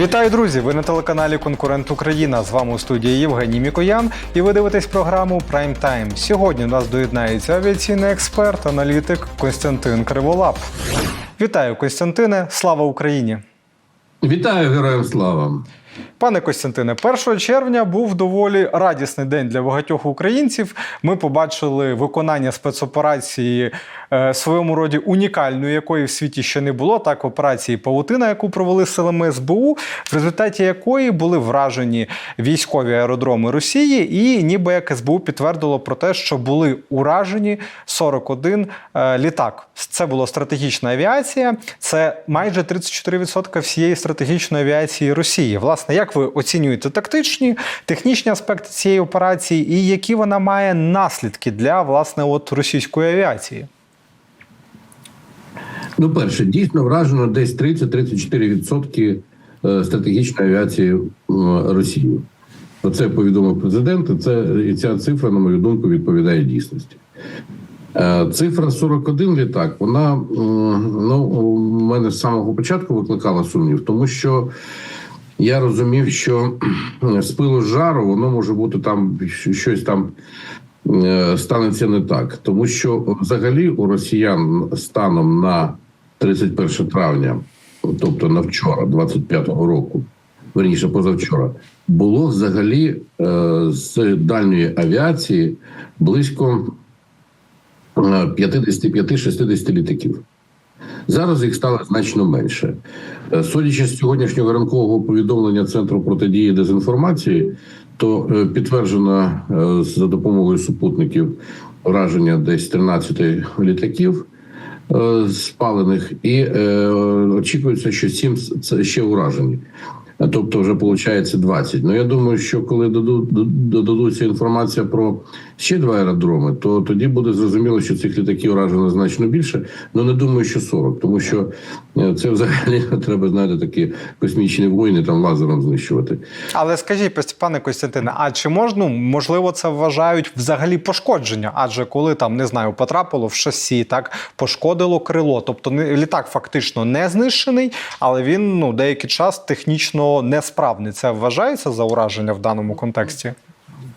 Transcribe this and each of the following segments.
Вітаю, друзі! Ви на телеканалі Конкурент Україна. З вами у студії Євгеній Мікоян. І ви дивитесь програму Прайм Тайм. Сьогодні у нас доєднається авіаційний експерт, аналітик Костянтин Криволап. Вітаю, Костянтине! Слава Україні! Вітаю героям слава! Пане Костянтине, 1 червня був доволі радісний день для багатьох українців. Ми побачили виконання спецоперації е, в своєму роді унікальної, якої в світі ще не було. Так, операції Павутина, яку провели силами СБУ, в результаті якої були вражені військові аеродроми Росії, і ніби як СБУ підтвердило про те, що були уражені 41 е, літак. Це була стратегічна авіація. Це майже 34% всієї стратегічної авіації Росії. Власне, як ви оцінюєте тактичні, технічні аспекти цієї операції, і які вона має наслідки для власне от російської авіації? Ну, перше, дійсно вражено десь 30-34% е, стратегічної авіації Росії. Про це повідомив президент. і Це і ця цифра, на мою думку, відповідає дійсності. Е, Цифра 41 літак. Вона ну у мене з самого початку викликала сумнів, тому що я розумів, що з пилу з жару воно може бути там щось там е, станеться не так, тому що взагалі у росіян станом на 31 травня, тобто на вчора, 25-го року, верніше позавчора, було взагалі е, з дальньої авіації близько е, 55-60 літаків. Зараз їх стало значно менше. Е, Судячи з сьогоднішнього ранкового повідомлення Центру протидії дезінформації, то е, підтверджено е, за допомогою супутників враження десь 13 літаків спалених, і очікується, що 7 це ще уражені. Тобто вже виходить 20. Ну я думаю, що коли додадуться інформація про ще два аеродроми, то тоді буде зрозуміло, що цих літаків уражено значно більше. Ну не думаю, що 40, тому що е, це взагалі треба знаєте такі космічні воїни там лазером знищувати. Але скажіть, пане Костянтине, а чи можна, можливо, це вважають взагалі пошкодження? Адже коли там не знаю, потрапило в шасі, так пошкодило крило. Тобто літак фактично не знищений, але він ну деякий час технічно несправний. Це вважається за ураження в даному контексті?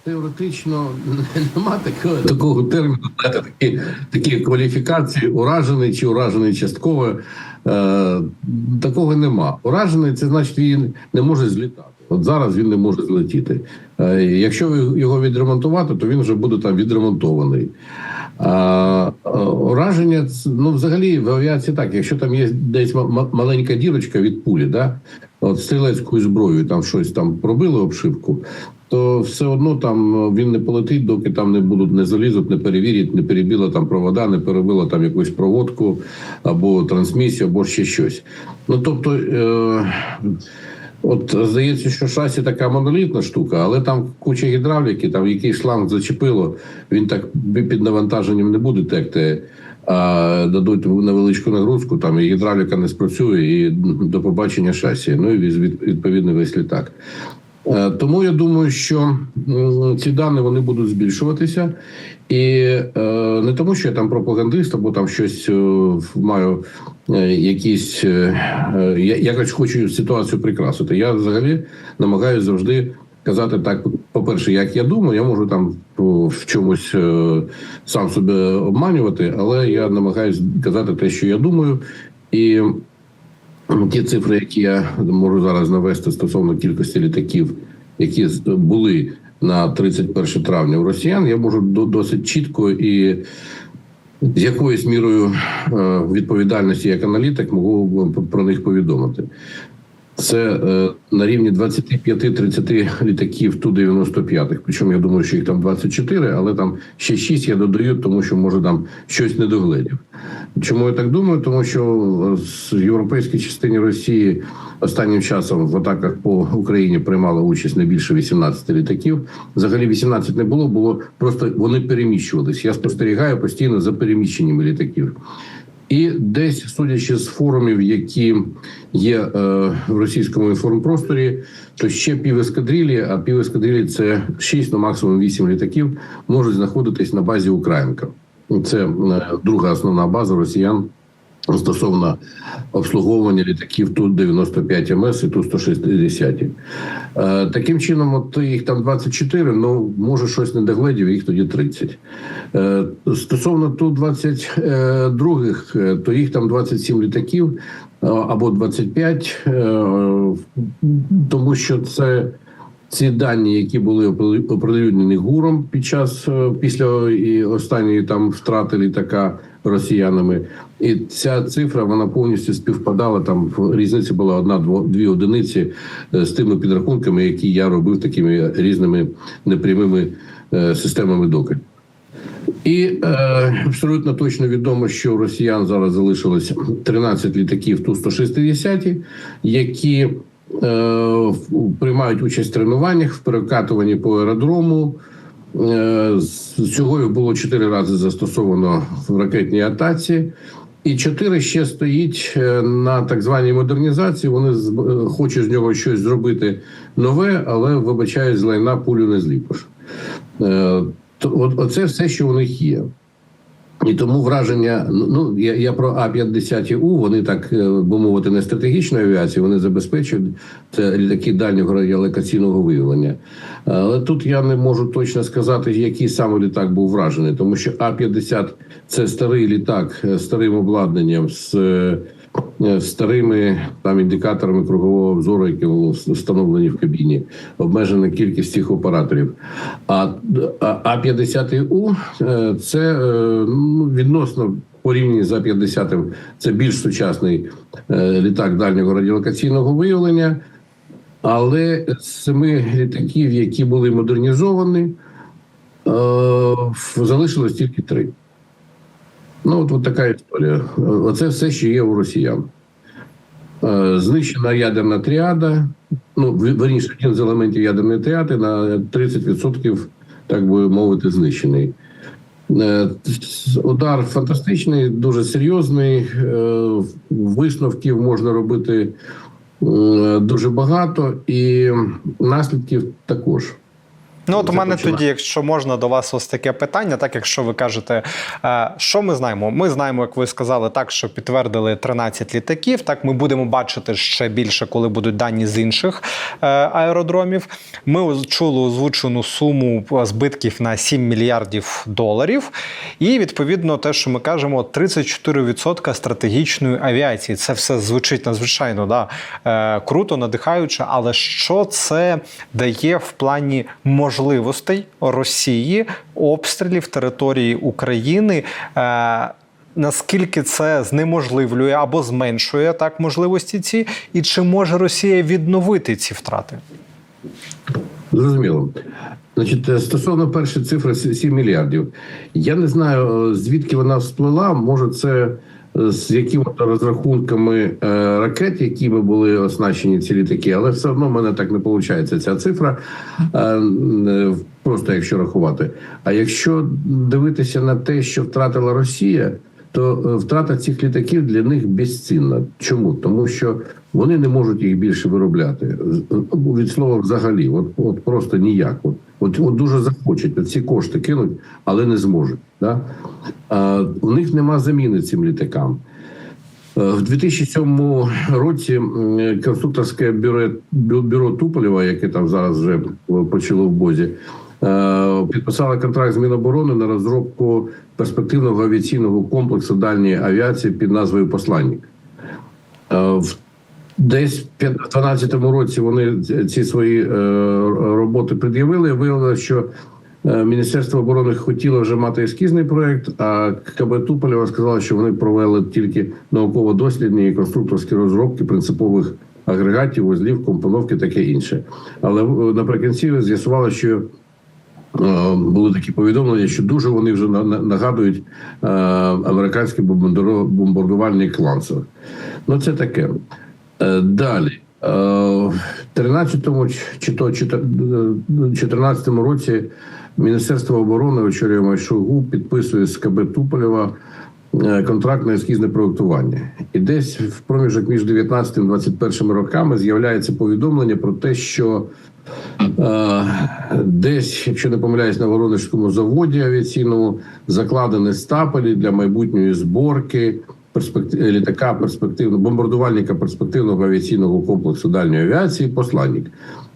Теоретично немає такого такого терміну, такі, такі кваліфікації, уражений чи уражений частково. Е, такого нема. Уражений це значить він не може злітати. От зараз він не може злетіти. Е, якщо його відремонтувати, то він вже буде там відремонтований. А, е, ураження ну взагалі в авіації так, якщо там є десь ма- ма- маленька дірочка від пулі, да, от стрілецькою зброєю там щось там пробили обшивку, то все одно там він не полетить, доки там не будуть, не залізуть, не перевірять, не перебіла там провода, не перебила там якусь проводку або трансмісію, або ще щось. Ну тобто. Е- От здається, що шасі така монолітна штука, але там куча гідравліки, там який шланг зачепило, він так під навантаженням не буде текти, а дадуть невеличку нагрузку, там і гідравліка не спрацює, і до побачення шасі. Ну і від- відповідно весь літак. Е, Тому я думаю, що ці дані вони будуть збільшуватися, і е, не тому, що я там пропагандист, або там щось е, маю якісь я якось хочу ситуацію прикрасити. Я взагалі намагаюся завжди казати так: по-перше, як я думаю, я можу там в чомусь сам себе обманювати, але я намагаюся казати те, що я думаю, і Ті цифри, які я можу зараз навести стосовно кількості літаків, які були на 31 травня у росіян, я можу досить чітко і з якоюсь мірою е, відповідальності як аналітик можу про них повідомити. Це е, на рівні 25-30 літаків Ту-95. Причому я думаю, що їх там 24, але там ще 6 я додаю, тому що може там щось не догледів. Чому я так думаю? Тому що в європейській частині Росії останнім часом в атаках по Україні приймало участь не більше 18 літаків. Взагалі 18 не було, було просто вони переміщувалися. Я спостерігаю постійно за переміщеннями літаків. І десь, судячи з форумів, які є е, в російському інформпросторі, то ще пів ескадрилі, а пів ескадрилі це 6, ну максимум 8 літаків, можуть знаходитись на базі Українка. Це е, друга основна база росіян стосовно обслуговування літаків Ту-95 МС і Ту-160. Е, Таким чином, от їх там 24, ну може щось не догледів, їх тоді 30. Е, Стосовно Ту-22, е, то їх там 27 літаків або 25, е, тому що це ці дані, які були опри- оприлюднені гуром під час е, після і останньої там втрати літака росіянами, і ця цифра вона повністю співпадала. Там різниця була одна дво- дві одиниці е, з тими підрахунками, які я робив такими різними непрямими е, системами доказів. І е, абсолютно точно відомо, що у росіян зараз залишилось 13 літаків Ту-160, які е, в- приймають участь в тренуваннях в перекатуванні по аеродрому. Е, з- було 4 рази застосовано в ракетній атаці. І чотири ще стоїть е, на так званій модернізації. Вони е, хочуть з нього щось зробити нове, але вибачають, з лайна пулю не зліпиш. Е, оце все, що у них є. І тому враження, ну ну, я, я про А-50У, вони так, е, би мовити, не стратегічної авіації, вони забезпечують це літаки дальнього радіолокаційного виявлення. Але тут я не можу точно сказати, який саме літак був вражений, тому що А-50 це старий літак старим обладнанням, з е, старими там індикаторами кругового обзору, які були встановлені в кабіні, обмежена кількість цих операторів. А а 50 у е, це е, ну, відносно порівняно з А-50, це більш сучасний е, літак дальнього радіолокаційного виявлення. Але з семи літаків, які були модернізовані, е, залишилось тільки три. Ну, от, от така історія. Оце все, що є у росіян. Е, Знищена ядерна тріада. Ну, верніше, один з елементів ядерної тріади на 30%, так би мовити, знищений. Е, Удар фантастичний, дуже серйозний. е, Висновків можна робити дуже багато, і наслідків також. Ну, от у мене тоді, якщо можна до вас ось таке питання, так якщо ви кажете, е, що ми знаємо? Ми знаємо, як ви сказали, так що підтвердили 13 літаків. Так ми будемо бачити ще більше, коли будуть дані з інших е, аеродромів. Ми чули озвучену суму збитків на 7 мільярдів доларів. І відповідно те, що ми кажемо, 34% стратегічної авіації. Це все звучить надзвичайно да, е, круто, надихаюче. Але що це дає в плані можливостей Росії обстрілів території України? Е, Наскільки це знеможливлює або зменшує так можливості ці, і чи може Росія відновити ці втрати? Зрозуміло. Значить, е, стосовно першої цифри сі- 7 мільярдів. Я не знаю, е, звідки вона всплила. Може, це з якими розрахунками е, ракет, якими були оснащені ці літаки, але все одно в мене так не виходить ця цифра. е, е, Просто якщо рахувати. А якщо дивитися на те, що втратила Росія, то втрата цих літаків для них безцінна. Чому? Тому що вони не можуть їх більше виробляти від слова взагалі. От, от просто ніяк. От, от, дуже захочуть ці кошти кинуть, але не зможуть. Да? А, у них нема заміни цим літакам. Е, В 2007 році конструкторське бюро, бюро Туполєва, яке там зараз вже почало в бозі, е, підписало контракт з Міноборони на розробку перспективного авіаційного комплексу дальньої авіації під назвою Посланник. Е, в- Десь в 2012 році вони ці- свої е, роботи пред'явили. Виявилося, що е, Міністерство оборони хотіло вже мати ескізний проект, а КБ Туполєва сказала, що вони провели тільки науково-дослідні і конструкторські розробки принципових агрегатів, вузлів, компоновки, таке інше. Але е, наприкінці з'ясувало, що були такі повідомлення, що дуже вони вже на- на- нагадують американський бомбардувальник Лансер. Ну, це таке. Е, Далі. Е, В 13-му чи то 14-му році Міністерство оборони очолює Майшугу підписує з КБ Туполєва е, контракт на ескізне проектування. І десь в проміжок між 19 і 21 роками з'являється повідомлення про те, що Е, Десь, якщо не помиляюсь, на Воронежському заводі авіаційному закладені стапелі для майбутньої зборки перспектив літака перспективного бомбардувальника перспективного авіаційного комплексу дальньої авіації посланник.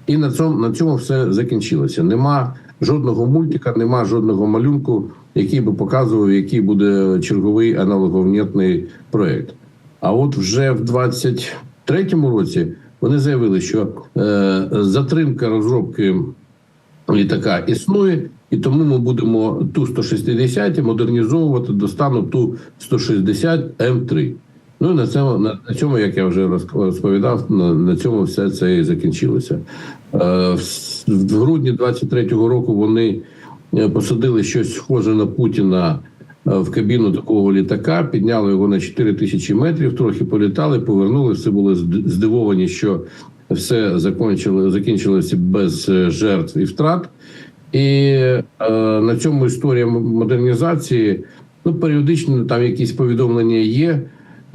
І на цьому на цьому все закінчилося. Нема жодного мультика, нема жодного малюнку, який би показував, який буде черговий аналоговнітний проект. А от вже в 23-му році вони заявили, що е, затримка розробки літака існує, і тому ми будемо ту 160 модернізовувати до стану ту 160 М3. Ну на цьому, на, на цьому, як я вже розповідав, на, на цьому все це і закінчилося. Е, в, в грудні 23-го року вони е, посадили щось схоже на Путіна е, в кабіну такого літака, підняли його на 4 тисячі метрів, трохи політали, повернули. Все були здивовані, що все закінчило, закінчилося без е, жертв і втрат. І е, на цьому історія модернізації. Ну, періодично там якісь повідомлення є,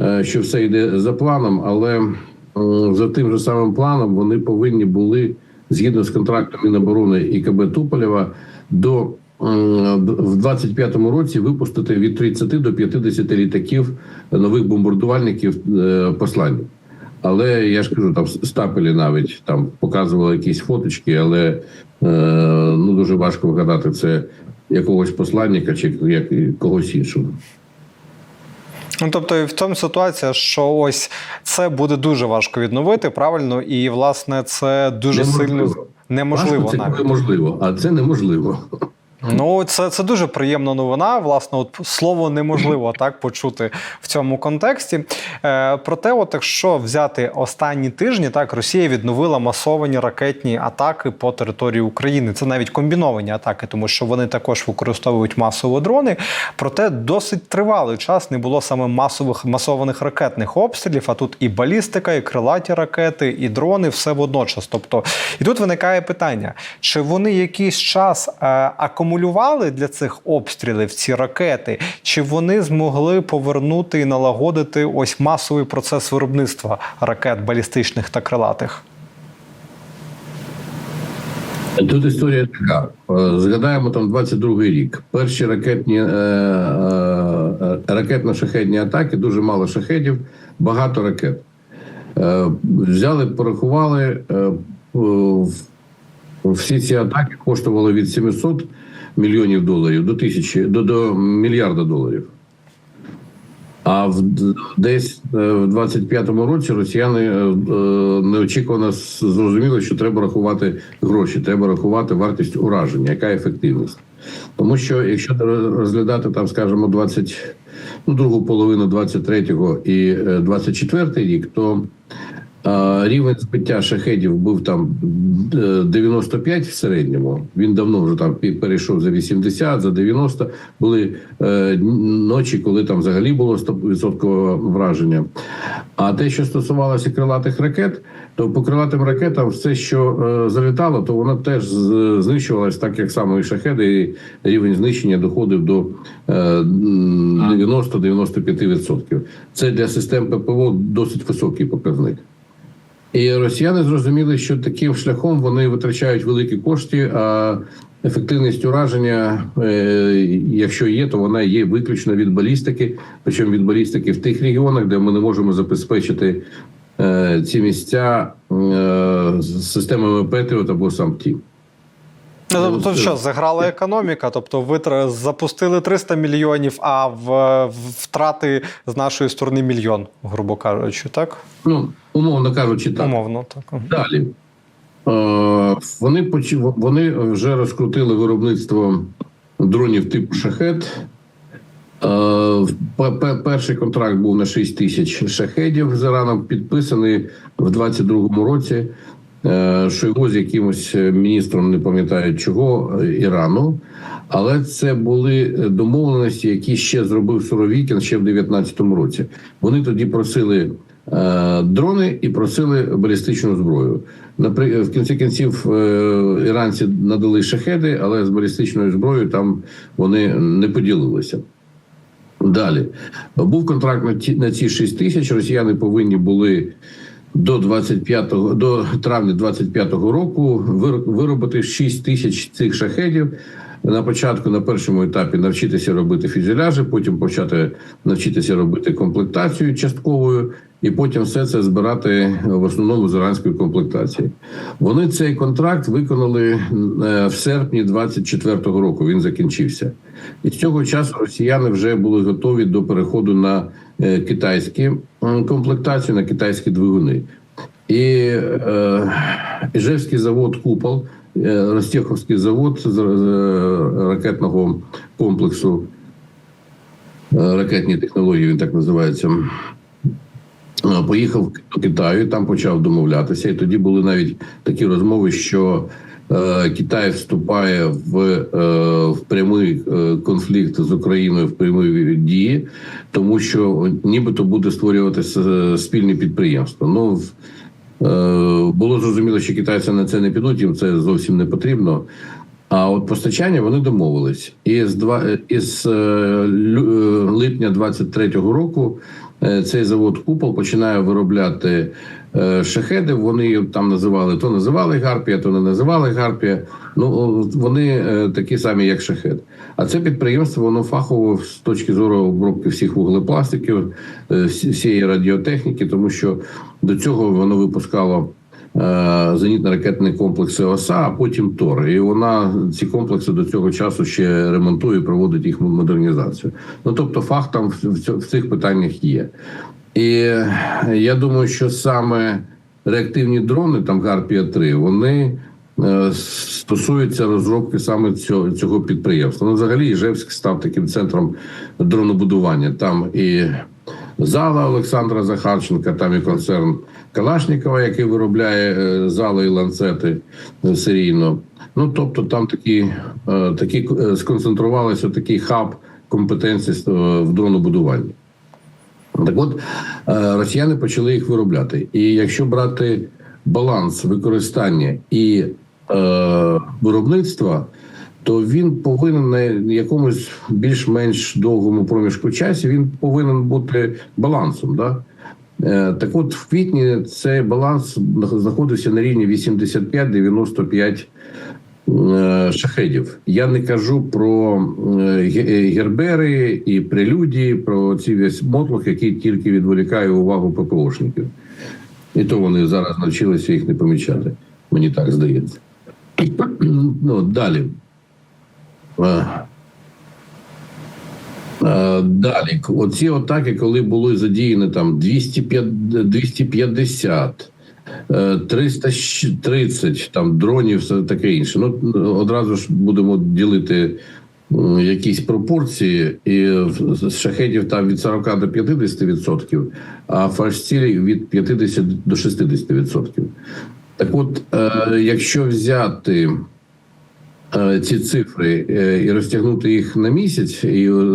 е, що все йде за планом, але м, за тим же самим планом вони повинні були згідно з контрактом Міноборони і КБ Туполєва до в 25-му році випустити від 30 до 50 літаків нових бомбардувальників е, посланнів. Але я ж кажу, там стапелі навіть там показували якісь фоточки, але е, ну дуже важко вгадати це якогось посланника чи як когось іншого. Ну, тобто, і в цьому ситуація, що ось це буде дуже важко відновити, правильно, і власне це дуже сильно Неможливо. неможливо Важко це навіть. коли можливо, а це неможливо. Ну, це, це дуже приємна новина. Власне, от слово неможливо так почути в цьому контексті. Е, проте, от якщо взяти останні тижні, так Росія відновила масовані ракетні атаки по території України. Це навіть комбіновані атаки, тому що вони також використовують масово дрони. Проте досить тривалий час не було саме масових масованих ракетних обстрілів. А тут і балістика, і крилаті ракети, і дрони, все водночас. Тобто, і тут виникає питання: чи вони якийсь час е, акумулювали для цих обстрілів ці ракети, чи вони змогли повернути і налагодити ось масовий процес виробництва ракет балістичних та крилатих? Тут історія така. Е, Згадаємо там 22-й рік. Перші ракетні е, е, ракетно-шахедні атаки, дуже мало шахедів, багато ракет. Взяли, порахували. Всі ці атаки коштували від 700 мільйонів доларів до тисячі до, до мільярда доларів. А в десь е, в 25-му році росіяни е, е, неочікувано зрозуміли, що треба рахувати гроші, треба рахувати вартість ураження, яка ефективність. Тому що якщо розглядати там, скажімо, 20, ну, другу половину 23-го і е, 24-й рік, то рівень збиття шахедів був там е, 95 в середньому. Він давно вже там перейшов за 80, за 90. Були е, ночі, коли там взагалі було 100% враження. А те, що стосувалося крилатих ракет, то по крилатим ракетам все, що е, залітало, то воно теж знищувалось так, як само і шахеди, і рівень знищення доходив до е, м, 90-95%. Це для систем ППО досить високий показник. І росіяни зрозуміли, що таким шляхом вони витрачають великі кошти, а ефективність ураження, е, якщо є, то вона є виключно від балістики, причому від балістики в тих регіонах, де ми не можемо забезпечити е, ці місця е, системами Петріот або САМТІ. Ну, Ну, тобто, що заграла економіка, тобто витра запустили 300 мільйонів, а в, втрати з нашої сторони мільйон, грубо кажучи, так? Ну, умовно кажучи, так. Умовно, так. Далі. Е, Вони вони вже розкрутили виробництво дронів типу шахет. Е, пе- пе- Перший контракт був на 6 тисяч шахедів з Іраном, підписаний в 22-му році. Е, Шойгу з якимось міністром, не пам'ятаю чого, е, Ірану. Але це були домовленості, які ще зробив Суровікін ще в 19-му році. Вони тоді просили е, дрони і просили балістичну зброю. Напри- в кінці кінців е, іранці надали шахеди, але з балістичною зброєю там вони не поділилися. Далі був контракт на ці 6 тисяч. Росіяни повинні були до 25 до травня 25-го року вир- виробити 6 тисяч цих шахедів. на початку, на першому етапі, навчитися робити фюзеляжі, потім почати навчитися робити комплектацію частковою, і потім все це збирати в основному з іранської комплектації. Вони цей контракт виконали е, в серпні 24-го року. Він закінчився, і з цього часу росіяни вже були готові до переходу на е, китайські комплектацію, на китайські двигуни. І е, Іжевський завод Купол, е, Ростеховський завод з, е, ракетного комплексу, е, ракетні технології, він так називається. е, Поїхав до Китаю, там почав домовлятися, і тоді були навіть такі розмови, що е, Китай вступає в, е, в прямий е, конфлікт з Україною в прямі дії, тому що нібито буде створюватися е, спільне підприємство. Ну Е, Було зрозуміло, що китайці на це не підуть, їм це зовсім не потрібно. А от постачання вони домовились. І з два із е, е, липня 23-го року е, цей завод Купол починає виробляти е, шахеди. Вони там називали то називали Гарпія, то не називали Гарпія. Ну вони е, такі самі, як шахед. А це підприємство воно фахово з точки зору обробки всіх вуглепластиків, е, всієї радіотехніки, тому що до цього воно випускало е, зенітно-ракетні комплекси ОСА, а потім ТОР. І вона ці комплекси до цього часу ще ремонтує, проводить їх модернізацію. Ну тобто, фах там в цих питаннях є. І я думаю, що саме реактивні дрони, там Гарпія 3 вони е, стосуються розробки саме цього, цього підприємства. Ну, взагалі, Іжевськ став таким центром дронобудування. Там і зала Олександра Захарченка, там і концерн Калашнікова, який виробляє е, зали і ланцети е, серійно. Ну тобто, там такі, такі сконцентрувалися такий хаб компетенцій е, в дронобудуванні. Так от е, росіяни почали їх виробляти. І якщо брати баланс використання і е, виробництва, то він повинен на якомусь більш-менш довгому проміжку часу він повинен бути балансом. Да? Е, Так от в квітні цей баланс знаходився на рівні 85-95 е, шахедів. Я не кажу про е, гербери і прелюдії, про ці весь мотлох, який тільки відволікає увагу ППОшників. І то вони зараз навчилися їх не помічати. Мені так здається. Ну, далі. Е, Е, Далі, оці атаки, коли були задіяні там 250, 250 е, 330 там дронів, все таке інше. Ну одразу ж будемо ділити якісь пропорції, і з шахедів там від 40 до 50 відсотків, а фальшцілі від 50 до 60 відсотків. Так, от, е, якщо взяти е, ці цифри е, і розтягнути їх на місяць, і е,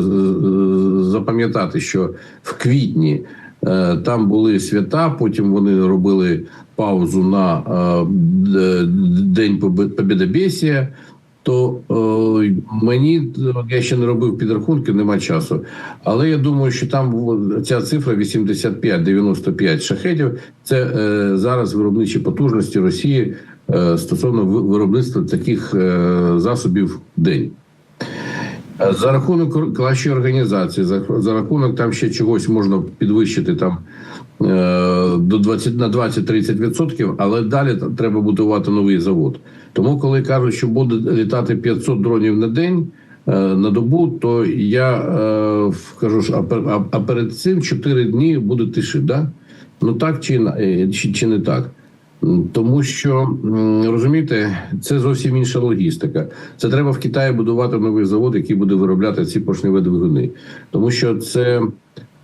запам'ятати, що в квітні е, там були свята, потім вони робили паузу на е, День Побєдобєсія, то е, мені я ще не робив підрахунки, нема часу. Але я думаю, що там ця цифра 85-95 шахедів. Це е, зараз виробничі потужності Росії е, стосовно виробництва таких е, засобів в день. Е, За рахунок кращої організації, за, за рахунок там ще чогось можна підвищити там е, до 20, на 20-30%, але далі там треба будувати новий завод. Тому, коли кажуть, що буде літати 500 дронів на день. е, На добу, то я кажу, ж, а, пер- а, а перед цим 4 дні буде тиші, да? Ну так чи, чи, чи не так? Тому що розумієте, це зовсім інша логістика. Це треба в Китаї будувати новий завод, який буде виробляти ці поршневі двигуни. Тому що це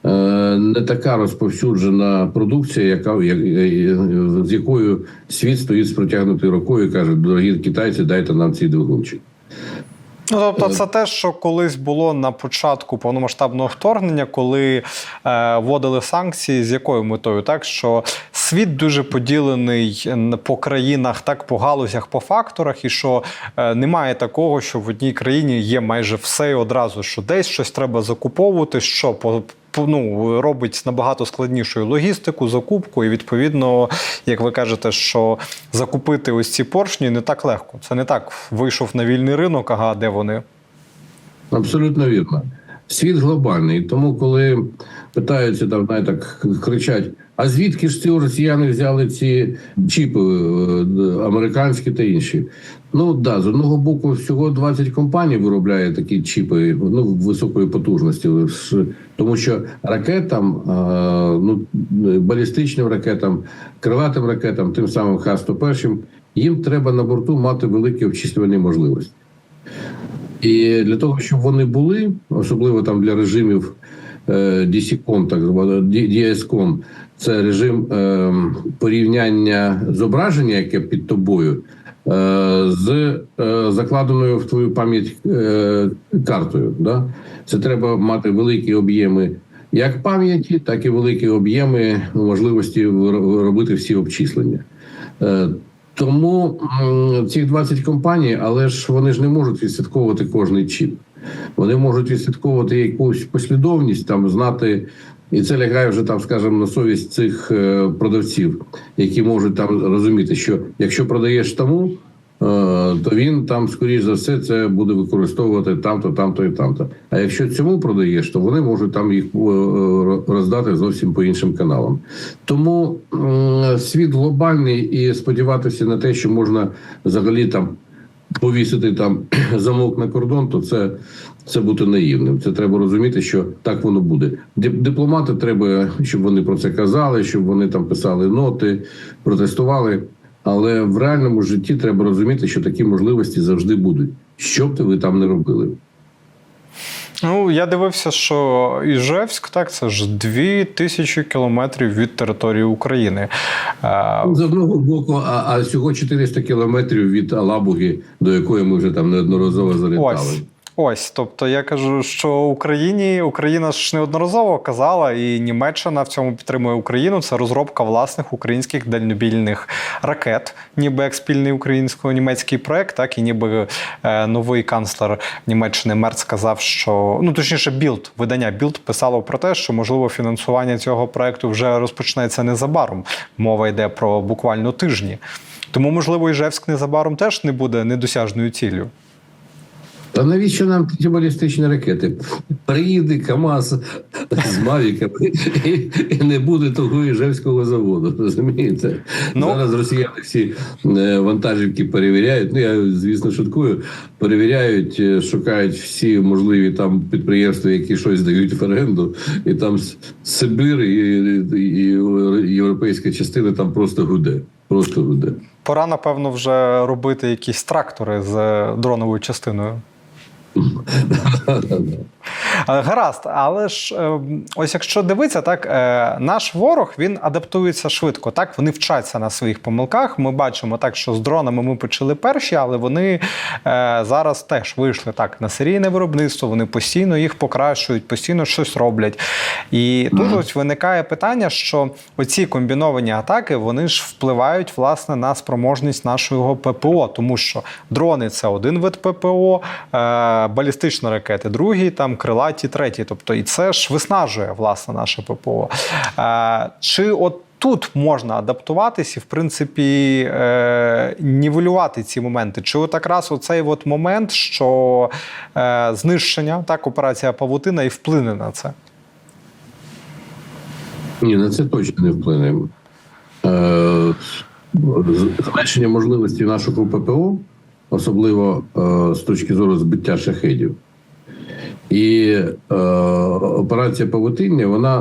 е, не така розповсюджена продукція, яка я- я- з якою світ стоїть з протягнутою рукою і каже: дорогі китайці, дайте нам ці двигунчик. Ну, тобто, це те, що колись було на початку повномасштабного вторгнення, коли е, вводили санкції, з якою метою? Так що світ дуже поділений по країнах, так по галузях, по факторах, і що е, немає такого, що в одній країні є майже все і одразу, що десь щось треба закуповувати, що по. Ну, робить набагато складнішою логістику, закупку, і відповідно, як ви кажете, що закупити ось ці поршні не так легко. Це не так вийшов на вільний ринок, ага, де вони. Абсолютно вірно. Світ глобальний. Тому, коли питаються там, знаєте, так кричать: а звідки ж ці росіяни взяли ці чіпи е, американські та інші? Ну да, з одного боку, всього 20 компаній виробляє такі чіпи ну, високої потужності, тому що ракетам, е, ну балістичним ракетам, крилатим ракетам, тим самим Х-101, їм треба на борту мати великі обчислювальні можливості. І для того, щоб вони були, особливо там для режимів е, DCCOM, так званого DSCOM, це режим е, порівняння зображення, яке під тобою, з е, закладеною в твою пам'ять е, картою. Да? Це треба мати великі об'єми як пам'яті, так і великі об'єми можливості робити всі обчислення. Е, тому цих 20 компаній, але ж вони ж не можуть відслідковувати кожний чіп. Вони можуть відслідковувати якусь послідовність, там знати, і це лягає вже там, скажімо, на совість цих е, продавців, які можуть там розуміти, що якщо продаєш тому, е, то він там, скоріш за все, це буде використовувати там-то, там-то і там-то. А якщо цьому продаєш, то вони можуть там їх е, роздати зовсім по іншим каналам. Тому світ глобальний і сподіватися на те, що можна взагалі там повісити там замок на кордон, то це, це бути наївним. Це треба розуміти, що так воно буде. Дипломати треба, щоб вони про це казали, щоб вони там писали ноти, протестували. Але в реальному житті треба розуміти, що такі можливості завжди будуть. Що б ви там не робили. Ну, я дивився, що Іжевськ, так, це ж дві тисячі кілометрів від території України. Е, З одного боку, а, а всього 400 кілометрів від Алабуги, до якої ми вже там неодноразово залітали. Ось. Ось, тобто я кажу, що Україні Україна ж неодноразово казала, і Німеччина в цьому підтримує Україну. Це розробка власних українських дальнобільних ракет, ніби як спільний українсько-німецький проект, так і ніби е, новий канцлер Німеччини Мерц сказав, що ну точніше, Білд, видання Білд писало про те, що можливо фінансування цього проекту вже розпочнеться незабаром. Мова йде про буквально тижні. Тому, можливо, Іжевськ незабаром теж не буде недосяжною ціллю. Та навіщо нам ті балістичні ракети? Приїде КАМАЗ з Мавіками і, і не буде того Іжевського заводу. Розумієте? Ну. Зараз росіяни всі е, вантажівки перевіряють. Ну я звісно шуткую. Перевіряють, е, шукають всі можливі там підприємства, які щось дають в оренду, і там С- Сибир і, і, і європейська частина там просто гуде. Просто гуде. Пора, напевно, вже робити якісь трактори з е, дроновою частиною. なるほどね。Гаразд, але ж е, ось якщо дивитися, так е, наш ворог він адаптується швидко. Так вони вчаться на своїх помилках. Ми бачимо так, що з дронами ми почали перші, але вони е, зараз теж вийшли так на серійне виробництво. Вони постійно їх покращують, постійно щось роблять. І тут ось виникає питання, що оці комбіновані атаки вони ж впливають власне на спроможність нашого ППО, тому що дрони це один вид ППО, е, балістичні ракети, другий, там крилаті, третій. Тобто, і це ж виснажує власне наше ППО. Е, чи от Тут можна адаптуватись і, в принципі, е, нівелювати ці моменти. Чи от якраз оцей от момент, що е, знищення, так, операція Павутина і вплине на це? Ні, на це точно не вплине. Е, Зменшення можливості нашого ППО, особливо е, з точки зору збиття шахедів. І е, операція павутиння, вона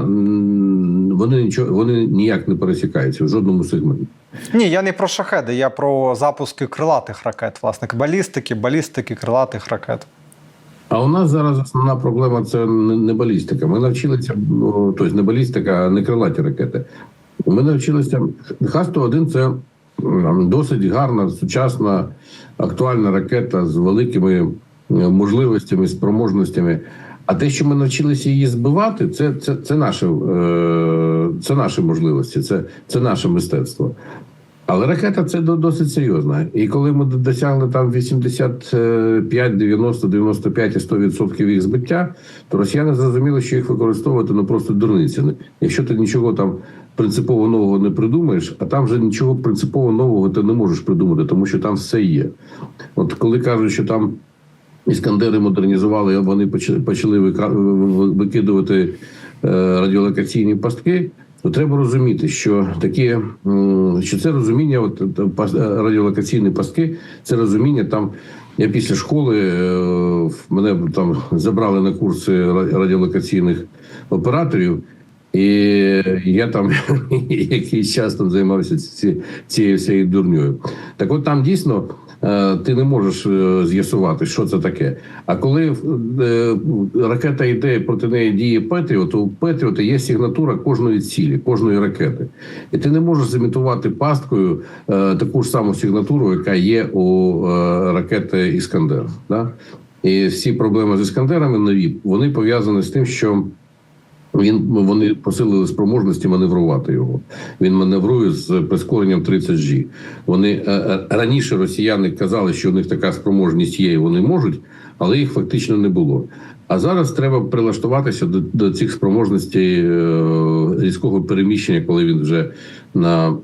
вони нічого вони ніяк не пересікаються в жодному сегменті. Ні, я не про шахеди, я про запуски крилатих ракет, власне, балістики, балістики, крилатих ракет. А у нас зараз основна проблема це не балістика. Ми навчилися, тобто не балістика, а не крилаті ракети. Ми навчилися. Х-101 це досить гарна, сучасна, актуальна ракета з великими можливостями, спроможностями. А те, що ми навчилися її збивати, це, це, це, наше, е, це наші можливості, це, це наше мистецтво. Але ракета це досить серйозно. І коли ми досягли там 85, 90, 95 і 100% їх збиття, то росіяни зрозуміли, що їх використовувати ну просто дурниця. Якщо ти нічого там принципово нового не придумаєш, а там вже нічого принципово нового ти не можеш придумати, тому що там все є. От коли кажуть, що там іскандери модернізували, вони почали викидувати е, радіолокаційні пастки. То треба розуміти, що такі що це розуміння, от е, е, радіолокаційні пастки, це розуміння там. Я після школи мене там забрали на курси радіолокаційних операторів, і я там якийсь час там займався цією всією дурньою. Так от там дійсно ти не можеш е, з'ясувати, що це таке. А коли е, ракета йде проти неї діє Петріот, то у Петріота є сигнатура кожної цілі, кожної ракети. І ти не можеш зімітувати пасткою е, таку ж саму сигнатуру, яка є у е, ракети Іскандер. Да? І всі проблеми з іскандерами нові вони пов'язані з тим, що він вони посилили спроможності маневрувати його. Він маневрує з прискоренням 30G. Вони е, е, раніше росіяни казали, що у них така спроможність є, і вони можуть, але їх фактично не було. А зараз треба прилаштуватися до, до цих спроможностей е, різкого переміщення, коли він вже на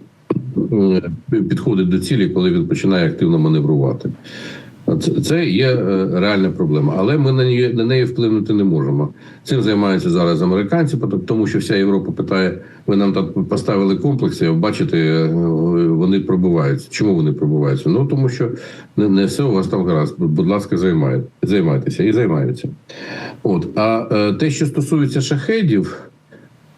е, підходить до цілі, коли він починає активно маневрувати. Це, є е, реальна проблема, але ми на неї на неї вплинути не можемо. Цим займаються зараз американці, тому що вся Європа питає: ви нам там поставили комплекси, бачите, е, вони пробиваються. Чому вони пробиваються? Ну тому що не, не все у вас там гаразд. Будь ласка, займайте, займайтеся і займаються. От а е, те, що стосується шахедів.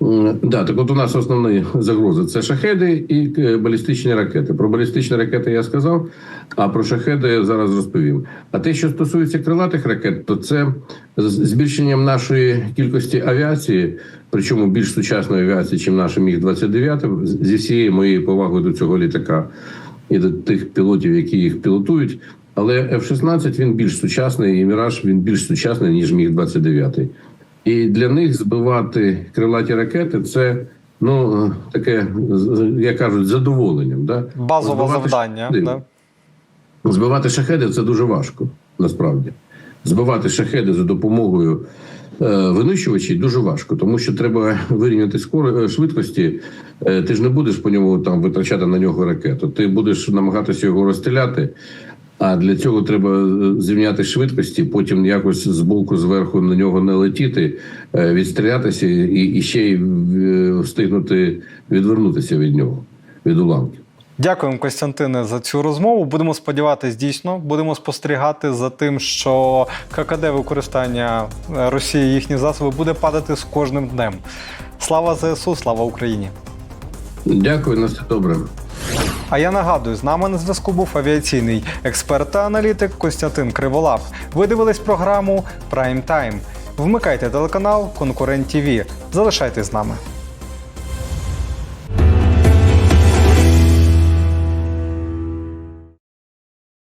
Да, так от у нас основні загрози це шахеди і е, балістичні ракети. Про балістичні ракети я сказав, а про шахеди я зараз розповім. А те, що стосується крилатих ракет, то це збільшенням нашої кількості авіації, причому більш сучасної авіації, ніж наша міг 29 зі всією моєю повагою до цього літака і до тих пілотів, які їх пілотують. Але F-16 він більш сучасний, і Міраж він більш сучасний ніж міг 29 і для них збивати крилаті ракети це ну таке, як кажуть, задоволенням. Да? Базове Збивати завдання. шахеди. Да? Збивати шахеди це дуже важко, насправді. Збивати шахеди за допомогою е, винищувачів дуже важко, тому що треба вирівняти скоро е, швидкості. Е, ти ж не будеш по ньому там витрачати на нього ракету. Ти будеш намагатися його розстріляти. А для цього треба е, зрівняти швидкості, потім якось з боку зверху на нього не летіти, е, відстрілятися і, і ще й е, встигнути відвернутися від нього, від уламків. Дякуємо, Костянтине, за цю розмову. Будемо сподіватися, дійсно, будемо спостерігати за тим, що ККД використання Росії їхні засоби буде падати з кожним днем. Слава ЗСУ, слава Україні! Дякую, на все добре. А я нагадую, з нами на зв'язку був авіаційний експерт та аналітик Костянтин Криволап. Ви дивились програму Прайм Тайм. Вмикайте телеканал Конкурент ТВ. Залишайтесь з нами.